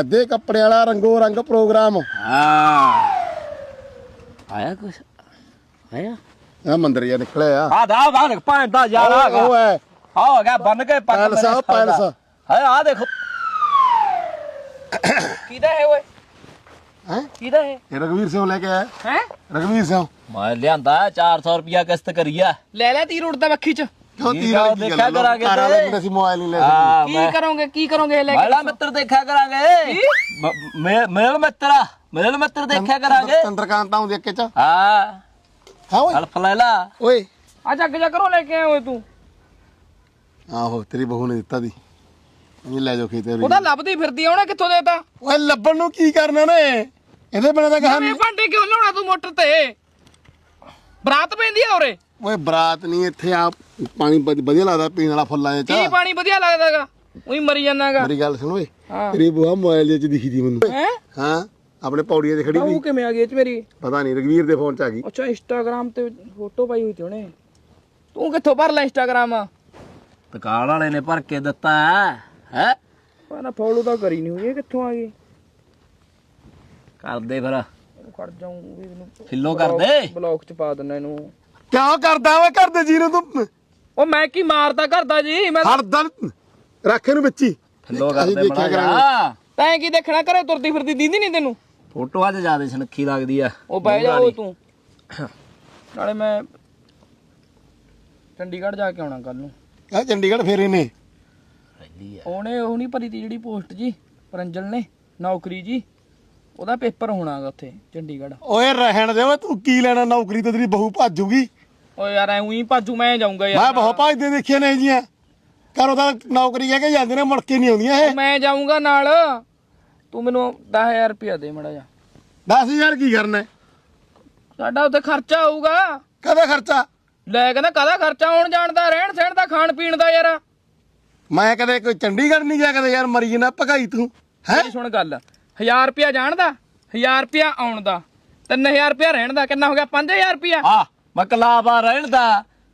ਅੱਧੇ ਕੱਪੜੇ ਵਾਲਾ ਰੰਗੋ ਰੰਗ ਪ੍ਰੋਗਰਾਮ। ਹਾਂ। ਆਇਆ ਕੁਛ? ਆਇਆ? ਆ ਮੰਦਰ ਜਿਹਾ ਨਿਕਲਿਆ ਆ। ਆ ਦਾ ਆ ਦੇਖ ਭਾਂ ਦਾ ਯਾਰ ਆ ਉਹ- ਉਹ ਹੈ। ਆ ਹੋ ਗਿਆ ਬੰਨ ਕੇ ਪੱਕ ਪੈਲਸ ਆ, ਪੈਲਸ। ਹੈ ਆ ਦੇਖੋ। ਕਿਹਦਾ ਹੈ ਓਏ? ਹੈ? ਕਿਹਦਾ ਹੈ ਇਹ ਰਗਵੀਰ ਸਿੰਘ ਲੈ ਕੇ ਆਇਆ। ਹੈ? ਰਗਵੀਰ ਸਿੰਘ। ਮੈਂ ਲਿਆਂਦਾ 400 ਰੁਪਿਆ ਕਿਸ਼ਤ ਕਰੀਆ ਲੈ ਲੈ ਤੀਰ ਉੜਦਾ ਵੱਖੀ ਚ। ਕਿਉਂ ਠੀਕ ਤੀਰ ਆ, ਵਾਲੀ ਕੀ ਦੇਖਿਆ ਗੱਲ ਕਰਾਂਗੇ ਕਾਰਾਂ ਤੇ। ਲੱਗਦੇ ਸੀ ਮੋਬਾਈਲ ਨਹੀਂ ਲੈ ਸਕਦੇ ਆ ਕੀ ਮੈਂ ਕਰੋਗੇ? ਕੀ ਕਰੋਗੇ ਇਹ ਲੈ ਮਹਿਲਾ ਕੇ ਮਿੱਤਰ ਦੇਖਿਆ ਕਰਾਂਗੇ? ਮ- ਮੇ- ਮੇਲ ਮਿੱਤਰਾ ਮੇਲ ਮਿੱਤਰ ਦੇਖਿਆ ਕਰਾਂਗੇ? ਚੰਦਰਕਾਂਤ ਆਉਂਦੀ ਅੱਕੇ ਚ। ਹਾਂ। ਹਾਂ ਓਏ। ਅਲਫ ਲੈਲਾ ਓਏ। ਆ ਜੱਗ ਜਾ ਕਰੋ ਲੈ ਕੇ ਆਏ ਓਏ ਤੂੰ। ਆਹੋ ਤੇਰੀ ਬਹੂ ਨੇ ਦਿੱਤਾ ਦੀ। ਇਹ ਲੈ ਜਾਓ ਖੇਤੇ ਉਹਦਾ ਲੱਭਦੀ ਫਿਰਦੀ ਆ ਉਹਨੇ ਕਿੱਥੋਂ ਦੇਤਾ? ਓਏ ਲੱਭਣ ਨੂੰ ਕੀ ਕਰਨਾ ਨੇ ਇਹਦੇ ਬਿਨਾਂ ਤਾਂ ਕਹਾਂ ਨਵੇਂ ਭਾਂਡੇ ਕਿਉਂ ਲਾਉਣਾ ਤੂੰ ਮੋਟਰ ਤੇ? ਬਰਾਤ ਪੈਂਦੀ ਆ ਉਰੇ। ਓਏ ਬਰਾਤ ਨਹੀਂ ਇੱਥੇ ਆ ਪਾਣੀ ਵਧ- ਵਧੀਆ ਲੱਗਦਾ ਪੀਣ ਵਾਲਾ ਫੁੱਲਾਂ ਦੇ ਕੀ ਚ ਪਾਣੀ ਵਧੀਆ ਲੱਗਦਾਗਾ? ਉਹੀ ਮਰੀ ਜਾਂਦਾਗਾ। ਮੇਰੀ ਗੱਲ ਸੁਣ ਓਏ ਹਾਂ। ਤੇਰੀ ਬੁਆ ਮੋਬਾਈਲ ਦੇ ਚ ਦਿਖੀ ਦੀ ਮੈਨੂੰ। ਹੈ? ਹਾਂ ਆਪਣੇ ਪੌੜੀਆਂ 'ਤੇ ਖੜੀ ਉਹ ਵੀ ਕਿਵੇਂ ਆ ਗਈ ਇਹ ਚ ਮੇਰੀ? ਪਤਾ ਨਹੀਂ ਰਗਵੀਰ ਦੇ ਫੋਨ 'ਚ ਆ ਗਈ। ਅੱਛਾ ਇੰਸਟਾਗ੍ਰਾਮ ਤੇ ਫੋਟੋ ਪਾਈ ਹੋਈ ਤੀ ਉਹਨੇ। ਤੂੰ ਕਿੱਥੋਂ ਭਰ ਲੈ ਇੰਸਟਾਗ੍ਰਾਮ? ਤਕਾਲ ਵਾਲੇ ਨੇ ਭਰ ਕੇ ਦਿੱਤਾ ਹੈ ਪਰ ਨਾ ਫੋਲੋ ਤਾਂ ਕਰੀ ਨਹੀਂ ਹੋਈ ਇਹ ਕਿੱਥੋਂ ਆ ਗਈ? ਕਰਦੇ ਫਿਰ। ਉਹ ਖੜ ਜਾਊਂ ਵੀ ਇਹਨੂੰ ਫਿੱਲੋ ਕਰਦੇ। ਬਲੌਕ ਚ ਪਾ ਦਿੰਦਾ ਇਹਨੂੰ। ਕਿਉਂ ਕਰਦਾ ਓਏ ਘਰ ਦੇ ਜੀ ਨੂੰ ਤੂੰ ਉਹ ਮੈਂ ਕੀ ਮਾਰਦਾ ਕਰਦਾ ਜੀ? ਮੈਂ ਹੜਦਾ ਰੱਖ ਇਹਨੂੰ ਵਿੱਚ ਹੀ। ਅਸੀਂ ਕਰਦੇ ਦੇਖਿਆ ਬਣਾ ਕਰਾਂਗੇ। ਜਾ ਤੈਂ ਕੀ ਦੇਖਣਾ ਘਰੇ ਤੁਰਦੀ ਫਿਰਦੀ ਦੀਂਦੀ ਨਹੀਂ ਤੈਨੂੰ? ਫੋਟੋਆਂ 'ਚ ਜ਼ਿਆਦਾ ਸੁਨੱਖੀ ਲੱਗਦੀ ਆ। ਉਹ ਬਹਿ ਜਾ ਉਹ ਤੂੰ। ਨਾਲੇ ਮੈਂ ਚੰਡੀਗੜ੍ਹ ਜਾ ਕੇ ਆਉਣਾ ਕੱਲ ਨੂੰ। ਆ ਚੰਡੀਗੜ੍ਹ ਫੇਰੇ ਨੇ ਰਹਿੰਦੀ ਆ। ਉਹਨੇ ਉਹ ਨਹੀਂ ਭਰੀ ਤੀ ਜਿਹੜੀ ਪੋਸਟ ਜੀ ਪਰੰਜਲ ਨੇ ਨੌਕਰੀ ਜੀ। ਉਹਦਾ ਪੇਪਰ ਹੋਣਾਗਾ ਉੱਥੇ ਚੰਡੀਗੜ੍ਹ। ਓਏ ਰਹਿਣ ਦੇ ਓਏ ਤੂੰ ਕੀ ਲੈਣਾ ਨੌਕਰੀ ਤੇ ਤੇਰੀ ਬਹੂ ਭੱਜੂਗੀ ਓ ਯਾਰ ਐਂ ਹੀ ਭਾਜੂ ਮੈਂ ਜਾਊਂਗਾ ਮੈਂ ਯਾਰ ਬਹੁਤ ਭੱਜਦੇ ਦੇਖੇ ਨੇ ਜੀਆਂ। ਘਰੋਂ ਤਾਂ ਨੌਕਰੀ ਕਹਿ ਕੇ ਜਾਂਦੇ ਨੇ ਮੁੜ ਕੇ ਨਹੀਂ ਆਉਂਦੀਆਂ ਇਹ। ਮੈਂ ਜਾਊਂਗਾ ਨਾਲ। ਤੂੰ ਮੈਨੂੰ 10000 ਰੁਪਇਆ ਦੇ ਮੜਾ ਜਾ 10000 ਕੀ ਕਰਨਾ ਹੈ? ਸਾਡਾ ਉੱਥੇ ਖਰਚਾ ਆਊਗਾ। ਕਦੇ ਖਰਚਾ? ਲੈ ਕਹਿੰਦਾ ਕਾਹਦਾ ਖਰਚਾ? ਆਉਣ ਜਾਣ ਦਾ ਰਹਿਣ ਸਹਿਣ ਦਾ ਖਾਣ ਪੀਣ ਦਾ ਯਾਰ। ਮੈਂ ਕਦੇ ਕੋਈ ਚੰਡੀਗੜ੍ਹ ਨਹੀਂ ਗਿਆ ਕਦੇ ਯਾਰ ਮਰੀ ਨਾ ਭਗਾਈ ਤੂੰ ਹੈ? ਮੇਰੀ ਸੁਣ ਗੱਲ। 1000 ਰੁਪਇਆ ਜਾਣ ਦਾ 1000 ਰੁਪਇਆ ਆਉਣ ਦਾ। 3000 ਰੁਪਇਆ ਰਹਿਣ ਦਾ ਕਿੰਨਾ ਹੋ ਗਿਆ? 5000 ਰੁਪਇਆ। ਆ। ਮਕਲਾਬਾ ਰਹਿਣ ਦਾ।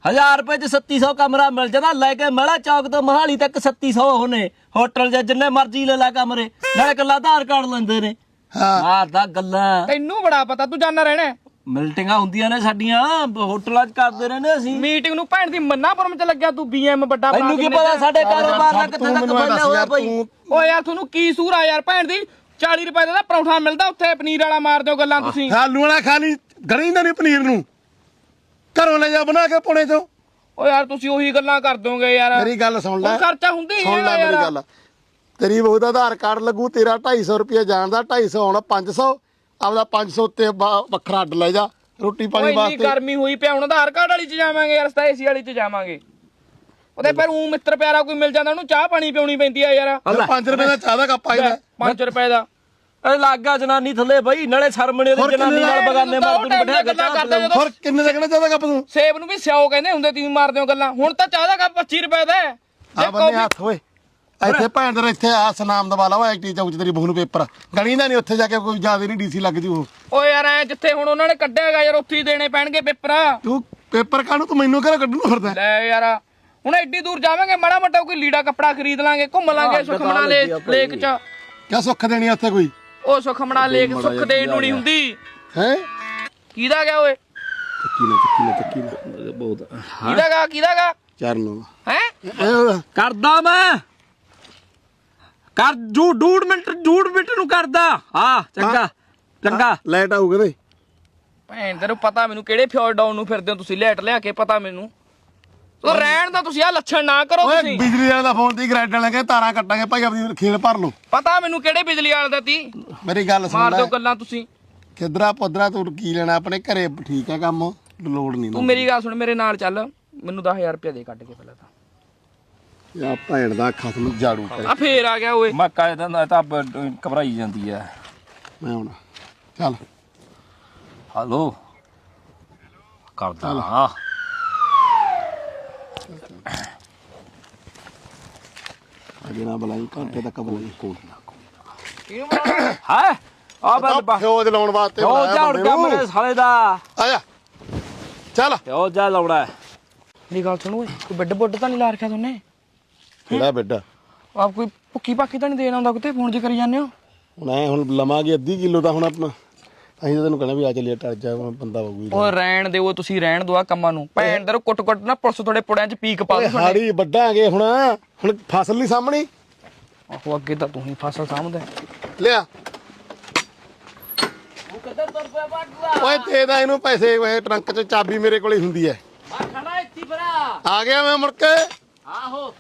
1000 ਰੁਪਏ 'ਚ 3700 ਕਮਰਾ ਮਿਲ ਜਾਂਦਾ ਲੈ ਕੇ ਮੜਾ ਚੌਕ ਤੋਂ ਮਹਾਲੀ ਤੱਕ 3700 ਹੋਣੇ ਹੋਟਲ ਜਾਂ ਜਿੰਨੇ ਮਰਜ਼ੀ ਲੈ ਲੈ ਕਮਰੇ ਨਾਲੇ ਕੱਲਾ ਆਧਾਰ ਕਾਰਡ ਲੈਂਦੇ ਨੇ। ਹਾਂ। ਮਾਰਦਾ ਗੱਲਾਂ ਤੈਨੂੰ ਬੜਾ ਪਤਾ ਤੂੰ ਜਾਣਾ ਰਹਿਣਾ ਹੈ। ਮਿਲਟਿੰਗਾਂ ਹੁੰਦੀਆਂ ਨੇ ਸਾਡੀਆਂ ਹੋਟਲਾਂ 'ਚ ਕਰਦੇ ਰਹਿੰਦੇ ਅਸੀਂ। ਮੀਟਿੰਗ ਨੂੰ ਭੈਣ ਦੀ ਮੰਨਾਪੁਰਮ ਚ ਲੱਗਿਆ ਤੂੰ ਬੀਐਮ ਵੱਡਾ ਤੈਨੂੰ ਕੀ ਪਤਾ ਚ? ਸਾਡੇ ਕਾਰੋਬਾਰ ਦਾ ਕਿੱਥੇ ਤੱਕ ਫੈਲਿਆ ਹੋਇਆ ਯਾਰ ਭਾਈ। ਓ ਯਾਰ ਤੁਹਾਨੂੰ ਕੀ ਸੂਰ ਆ ਯਾਰ ਭੈਣ ਦੀ? 40 ਰੁਪਏ ਦਾ ਤਾਂ ਪਰੌਂਠਾ ਮਿਲਦਾ ਉੱਥੇ ਪਨੀਰ ਵਾਲਾ ਮਾਰ ਦਿਓ ਗੱਲਾਂ ਤੁਸੀਂ। ਆਲੂ ਵਾਲਾ ਖਾ ਲਈ ਗਣੀ ਦਾ ਨਹੀਂ ਪਨੀਰ ਨੂੰ। ਘਰੋਂ ਲੈ ਜਾ ਬਣਾ ਕੇ ਪੁਣੇ ਚੋਂ। ਓ ਯਾਰ ਤੁਸੀਂ ਉਹੀ ਗੱਲਾਂ ਕਰ ਦੋਗੇ ਯਾਰ। ਮੇਰੀ ਗੱਲ ਸੁਣ ਲੈ। ਖਰਚਾ ਹੁੰਦੀ ਹੀ ਸੁਣ ਲੈ ਮੇਰੀ ਗੱਲ। ਤੇਰੀ ਬਹੂ ਦਾ ਆਧਾਰ ਕਾਰਡ ਲੱਗੂ ਤੇਰਾ 250 ਰੁਪਏ ਜਾਣ ਦਾ 250 ਆਉਣਾ 500 ਆਪਦਾ 500 ਤੇ ਵਾ- ਵੱਖਰਾ ਅੱਡ ਲੈ ਜਾ ਰੋਟੀ ਪਾਣੀ ਇੰਨੀ ਵਾਸਤੇ। ਗਰਮੀ ਹੋਈ ਪਿਆ ਹੁਣ ਆਧਾਰ ਕਾਰਡ ਵਾਲੀ ਚ ਜਾਵਾਂਗੇ ਯਾਰ ਸਤਾ ਏਸੀ ਵਾਲੀ ਚ ਜਾਵਾਂਗੇ। ਉਹਦੇ ਫਿਰ ਉਹ ਮਿੱਤਰ ਪਿਆਰਾ ਕੋਈ ਮਿਲ ਜਾਂਦਾ ਉਹਨੂੰ ਚਾਹ ਪਾਣੀ ਪਿਉਣੀ ਪੈਂਦੀ ਆ ਯਾਰ। 5 ਰੁਪਏ ਦਾ ਚਾਹ ਦਾ ਕੱਪ ਆਈਦਾ 5 ਰੁਪਏ ਦਾ। ਇਹ ਲੱਗਾ ਜਨਾਨੀ ਥੱਲੇ ਬਈ ਨਾਲੇ ਸ਼ਰਮਣੇ ਦੀ ਹੋਰ ਕਿੰਨੇ ਜਨਾਨੀ ਨਾਲ ਬਗਾਨੇ ਮਾਰ ਦੂੰ ਬਿਠਾ ਕੇ ਗੱਲਾਂ ਕਰਦੇ। ਜਦੋਂ ਹੋਰ ਕਿੰਨੇ ਦਾ ਕਿਹੜਾ ਚਾਹ ਦਾ ਕੱਪ ਤੂੰ ਸੇਬ ਨੂੰ ਵੀ ਸਿਓ ਕਹਿੰਦੇ ਹੁੰਦੇ ਤੀ ਮਾਰਦੇ ਹੋ ਗੱਲਾਂ। ਹੁਣ ਤਾਂ ਚਾਹ ਦਾ ਕੱਪ 25 ਰੁਪਏ ਦਾ ਹੈ। ਜੇ ਆ ਬੰਨੇ ਹੱਥ ਓਏ। ਇੱਥੇ ਭੈਣ ਦੇ ਇੱਥੇ ਆ ਸਨਾਮ ਦਾ ਵਾਲਾ ਵਾ ਐਕਟੀ ਚੌਕ 'ਚ ਤੇਰੀ ਬਹੂ ਨੂੰ ਪੇਪਰ। ਗਣੀ ਦਾ ਨਹੀਂ ਉੱਥੇ ਜਾ ਕੇ ਕੋਈ ਜ਼ਿਆਦਾ ਨਹੀਂ ਡੀਸੀ ਲੱਗ ਜੂ ਓ ਯਾਰ ਐ ਜਿੱਥੇ ਹੁਣ ਉਹਨਾਂ ਨੇ ਕੱਢਿਆ ਹੈਗਾ ਯਾਰ ਉੱਥੇ ਹੀ ਦੇਣੇ ਪੈਣਗੇ ਪੇਪਰ। ਤੂੰ ਪੇਪਰ ਕਾਹਨੂੰ ਤੂੰ ਮੈਨੂੰ ਕਿਹੜਾ ਕੱਢਣ ਨੂੰ ਫਿਰਦਾ? ਲੈ ਯਾਰ ਹੁਣ ਐਡੀ ਦੂਰ ਜਾਵਾਂਗੇ ਮਾੜਾ ਮੋਟਾ ਕੋਈ ਲੀੜਾ ਕੱਪੜਾ ਖਰੀਦ ਲਾਂਗੇ ਘੁੰਮ ਲਾਂਗੇ ਸੁਖਮਣਾ ਲੇਕ ਲੇਕ ਚ। ਕਿਆ ਸੁੱਖ ਦੇਣੀ ਆ ਉੱਥੇ ਕੋਈ? ਉਹ ਸੁਖਮਣਾ ਲੇਕ ਸੁੱਖ ਦੇ ਨੂੰ ਨਹੀਂ ਹੁੰਦੀ। ਹੈ? ਕਿਹਦਾ ਗਿਆ ਓਏ? ਚੱਕੀ ਨਾ ਚੱਕੀ ਨਾ ਚੱਕੀ ਨਾ। ਬਹੁਤ ਕਿਹਦਾ ਗਾ ਕਿਹਦਾ ਗਾ? ਚਰਨ ਹੈ? ਕਰਦਾ ਮੈਂ। ਕਰ ਜੂ ਡੂਡ ਮਿੰਟ ਡੂਡ ਮਿੰਟ ਨੂੰ ਕਰਦਾ। ਹਾਂ ਚੰਗਾ ਚੰਗਾ। ਲਾਈਟ ਆਊ ਕਦੇ ਭੈਣ ਤੈਨੂੰ ਪਤਾ ਮੈਨੂੰ ਕਿਹੜੇ ਫਿਓਰ ਡਾਊਨ ਨੂੰ ਫਿਰਦੇ ਹੋ ਤੁਸੀਂ? ਲੈਟ ਲਿਆ ਕੇ ਪਤਾ ਮੈਨੂੰ। ਉਹ ਰਹਿਣ ਦਾ ਤੁਸੀਂ ਆ ਲੱਛਣ ਨਾ ਕਰੋ ਓਏ ਤੁਸੀਂ। ਬਿਜਲੀ ਵਾਲੇ ਦਾ ਫੋਨ ਤੇ ਗ੍ਰੈਡ ਵਾਲੇ ਕਹਿੰਦੇ ਤਾਰਾਂ ਕੱਟਾਂਗੇ ਭਾਈ ਆਪਣੀ ਖੇਲ ਭਰ ਲਓ। ਪਤਾ ਮੈਨੂੰ ਕਿਹੜੇ ਬਿਜਲੀ ਵਾਲੇ ਦਾ ਤੀ? ਮੇਰੀ ਗੱਲ ਸੁਣ ਮਾਰ ਲੈ। ਦਿਓ ਗੱਲਾਂ ਤੁਸੀਂ। ਕਿਦਰਾ ਪੁੱਦਰਾ ਤੂੰ ਕੀ ਲੈਣਾ ਆਪਣੇ ਘਰੇ ਠੀਕ ਹੈ ਕੰਮ? ਲੋੜ ਨਹੀਂ ਤੂੰ ਮੇਰੀ ਗੱਲ ਸੁਣ ਮੇਰੇ ਨਾਲ ਚੱਲ। ਮੈਨੂੰ 10000 ਰੁਪਏ ਦੇ ਕੱਢ ਕੇ ਪਹਿਲਾਂ ਤਾਂ। ਆ ਭੈਣ ਦਾ ਖਸਮ ਝਾੜੂ ਕਰੇ ਆ ਫੇਰ ਆ ਗਿਆ ਓਏ। ਮੈਂ ਕਾਇਦਾ ਨਾ ਤਾਂ ਬ- ਘਬਰਾਈ ਜਾਂਦੀ ਆ। ਮੈਂ ਹੁਣ ਚੱਲ। ਹਲੋ ਕਰਦਾ ਹਾਂ। ਅਜੇ ਨਾ ਬਲਾਈ ਘੰਟੇ ਤੱਕ ਬਲਾਈ। ਕੋਲ ਕਿਹਨੂੰ ਬਣਾਉਣਾ ਹੈ? ਆ ਬੰਦ ਬਾ ਫਿਓ ਲਾਉਣ ਵਾਸਤੇ ਉਹ ਬੁਲਾਇਆ ਝਾੜ ਬੰਦੇ ਕੇ ਨੂੰ। ਮੇਰੇ ਸਾਲੇ ਦਾ। ਆ ਜਾ ਚੱਲ। ਉਹ ਜਾ ਲਾਉਣਾ। ਮੇਰੀ ਗੱਲ ਸੁਣ ਓਏ ਕੋਈ ਬੱਡ ਬੁੱਡ ਤਾਂ ਨਹੀਂ ਲਾ ਰੱਖਿਆ ਤੁਨੇ? ਕਿਹੜਾ ਬੈੱਡ ਆਪ ਕੋਈ ਭੁੱਕੀ ਭਾਕੀ ਤਾਂ ਨਹੀਂ ਦੇਣ ਆਉਂਦਾ ਕਿਤੇ ਫੋਨ 'ਚ ਕਰੀ ਜਾਂਦੇ ਹੋ? ਹੁਣ ਐ ਹੁਣ ਲਵਾਂਗੇ ਅੱਧੀ ਕਿਲੋ ਤਾਂ ਹੁਣ ਆਪਣਾ। ਅਸੀਂ ਤਾਂ ਤੈਨੂੰ ਕਹਿੰਦਾ ਵੀ ਆ ਚੱਲੀਏ ਟਰ ਜਾ ਹੁਣ ਬੰਦਾ ਬਗੂ ਉਹ ਰਹਿਣ ਦਿਓ ਤੁਸੀਂ ਰਹਿਣ ਦਿਓ ਆ ਕੰਮਾਂ ਨੂੰ। ਭੈਣ ਦਰ ਕੁੱਟ ਕੁੱਟ ਨਾ ਪੁਲਿਸ ਤੁਹਾਡੇ ਪੁੜਿਆਂ 'ਚ ਪੀਕ ਪਾ ਦੂ ਹਾੜੀ ਵੱਢਾਂਗੇ ਹੁਣ ਹੁਣ ਫਸਲ ਨਹੀਂ ਸਾਹਮਣੀ। ਆਹੋ ਅੱਗੇ ਤਾਂ ਤੂੰ ਹੀ ਫਸਲ ਸਾਂਭਦਾ। ਲਿਆ। ਉਹ ਕਿੱਧਰ ਤੁਰ ਪਿਆ ਬਾਟੂਆ ਓਏ ਦੇ ਦਾ ਇਹਨੂੰ ਪੈਸੇ ਓਏ ਟਰੰਕ 'ਚ ਚਾਬੀ ਮੇਰੇ ਕੋਲ ਹੀ ਹੁੰਦੀ ਐ। ਆ ਖੜਾ ਇੱਥੇ ਭਰਾ। ਆ ਗਿਆ ਮੈਂ ਮੁੜ ਕੇ। ਆਹੋ।